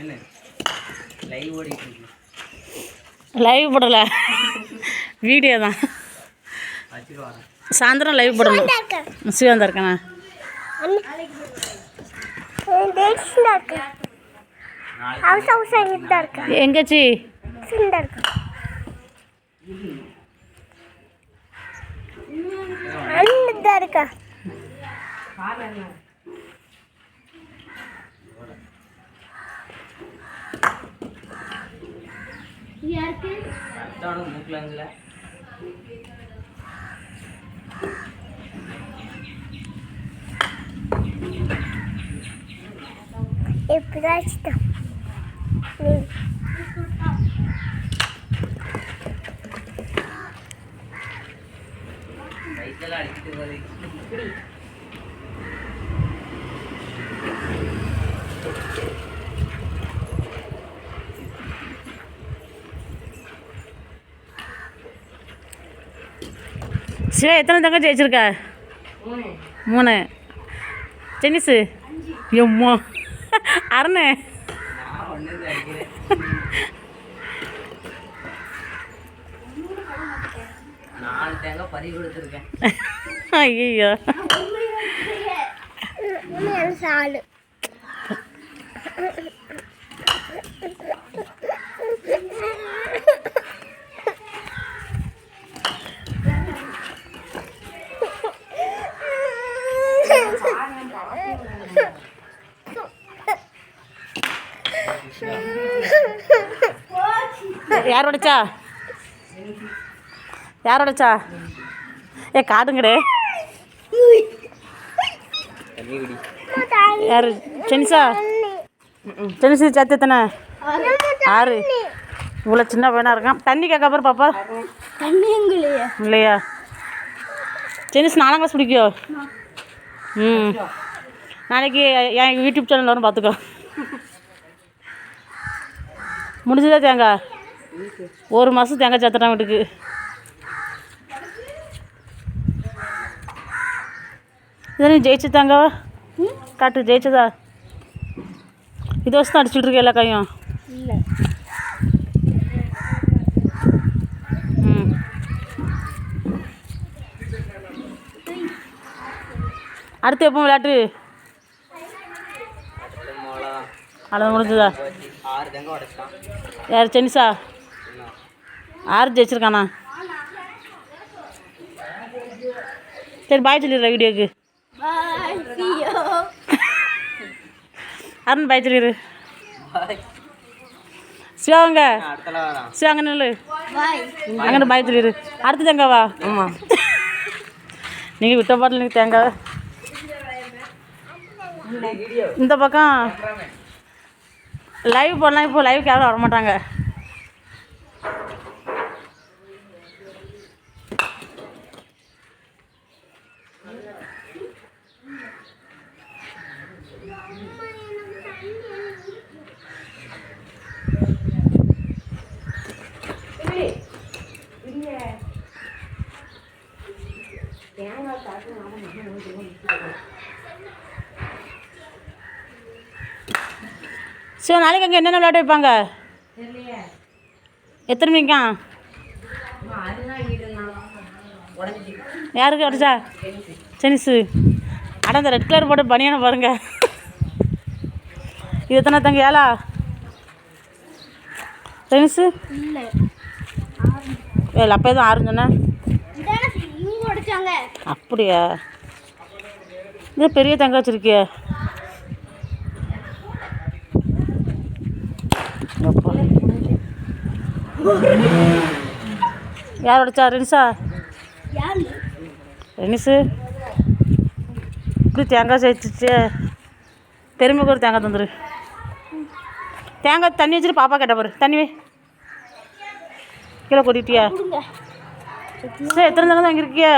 என்ன? லைவ் ஓடிட்டு இருக்கு. லைவ் போடல. வீடியோ தான். சாயந்தரம் லைவ் போடணும். சிவந்தா இருக்கண்ணா எங்கச்சி? ரத்தம் மூக்கில் வருது சிவா எத்தனை தங்கச்சி வச்சிருக்க? மூணு. டென்னிஸு? எம்மா. அரணு. நாலு தேங்காய் பறி கொடுத்துருக்கேன். ஐயோ யார் உடைச்சா? யார் உடைச்சா? ஏ காதுங்கடே. யார்? சென்னிசா சென்னிசு சேர்த்து எத்தனை? ஆறு. இவ்வளோ சின்ன பையனாக இருக்கான். தண்ணி கேட்க அப்புறம் பாப்பா. தண்ணிங்களே இல்லையா? சென்னிஸ் நாலாம் கிளாஸ் பிடிக்கும் ம். நாளைக்கு என் யூடியூப் சேனல் வரும் பார்த்துக்கோ. முடிஞ்சதா தேங்காய்? ஒரு மாதம் தேங்காய் சேர்த்துட்டான் வீட்டுக்கு. இது வருஷம் அடிச்சுட்டு இருக்க எல்லா கையும். இல்லை. ம். அடுத்து எப்போ விளையாட்டு? அளவு முடிஞ்சதா? யார் சென்னிசா என்ன ஆறு ஜெயிச்சிருக்கானா? சரி பாய் சொல்லிடுற வீடியோக்கு பாய் சியோ அருண் பாய் சொல்லிடு சிவாங்க அடுத்தல வரான் சிவாங்க நில்லு. அங்கே பாய் சொல்லிடு அடுத்து தேங்காவா ஆமாம் நீங்கள் விட்ட பாட்டில் நீங்கள் தேங்காய். இந்த பக்கம் லைவ் போடலாம். இப்போ லைவ் யாரும் வர சிவா நாளைக்கு அங்கே என்னென்ன விளையாட்டு வைப்பாங்க? எத்தனை மணிக்கா? யாருக்கு அடிச்சா செனிஸு அட அந்த ரெட் கலர் போட்டு பனியான பாருங்க. இது எத்தனை தங்க ஏழா செனிஸு இல்லை. அப்போ எதுவும் ஆறு சொன்னேன் இதானே இவங்க உடைச்சாங்க. அப்படியா? இது பெரிய தங்க வச்சிருக்கிய? யார் உடைச்சா ரெனிசா ரெனிஸு. இப்படி தேங்காய் சேர்த்துச்சு பெருமைக்கு ஒரு தேங்காய் தந்துரு. தேங்காய் தண்ணி வச்சுட்டு பாப்பா கேட்ட பாரு. தண்ணி வை. கீழே கொட்டிட்டியா? சரி எத்தனை தங்கம் தான் இருக்கியா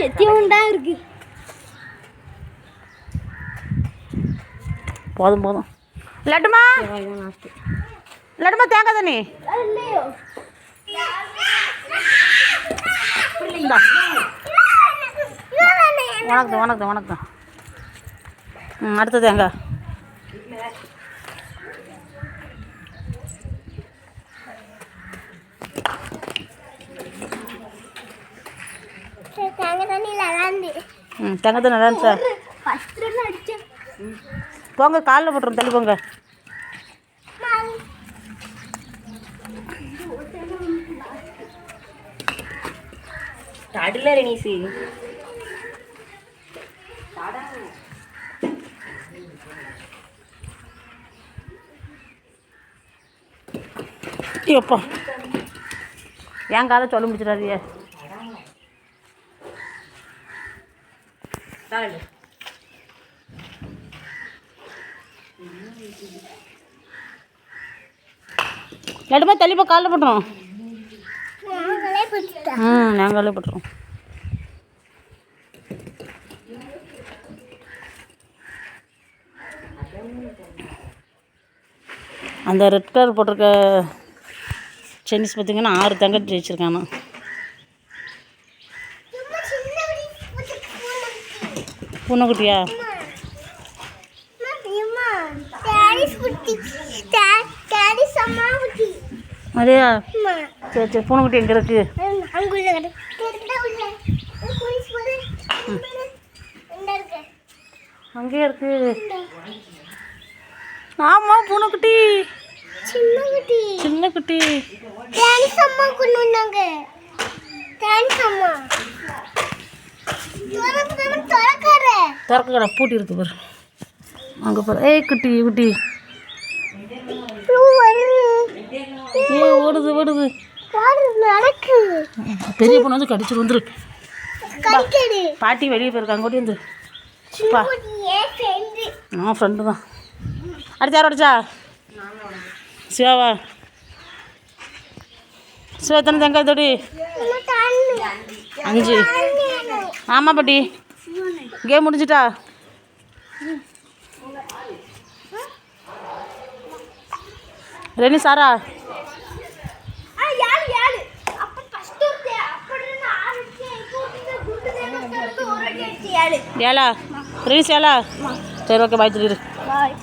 செத்தியம் தான் இருக்கு. போதும் போதும். லட்டுமா? லட்டுமா தேங்காய் தண்ணி. வணக்கம் வணக்கம் வணக்கம் ம் அடுத்தது எங்க ம் தங்கத்தை நல்லா இருந்துச்சா போங்க காலில் போட்டுரும் தள்ளி போங்க அடில ரெனிசி எப்போ என் காலை சொல்ல முடிச்சிடாதியே நடுமா தள்ளி போ காலில் போட்டுரும் ம் நாங்களே போட்டுருவோம். அந்த ரெட் கலர் போட்டிருக்க சென்னிஸ் பார்த்தீங்கன்னா ஆறு தங்கச்சி ஜெயிச்சிருக்கானா பூனைக்குட்டியா அதேயா சரி சரி பூனைக்குட்டி எங்கே இருக்குது அங்கேயே இருக்கு. ஆமாம் பூனைக்குட்டி. சின்ன குட்டி சின்ன குட்டி அம்மா கொண்டு வந்தாங்க. திறக்க பூட்டி இருக்கு பாரு. அங்கே பாரு. ஏய் குட்டி குட்டி. ஓடுது பெரிய பொண்ணு வந்து கடிச்சிட்டு வந்துரு. பாட்டி வெளியே போயிருக்காங்க வந்து குட்டி ஃப்ரெண்டு நான் ஃப்ரெண்டு தான். அடுத்து யார் அடிச்சா சிவாவா? சிவா எத்தனை தேங்காய் தொடி? அஞ்சு. ஆமாம் பாட்டி. கேம் முடிஞ்சிட்டா? ரெனி சாரா ஆ யாரு யாரு அப்ப ஃபர்ஸ்ட் ஒரு அப்படி ஆரம்பிச்சு கூட்டிட்டு குண்டு யாரு ஏலா ரெனி சேலா சரி ஓகே பாய் சொல்லிடு பாய்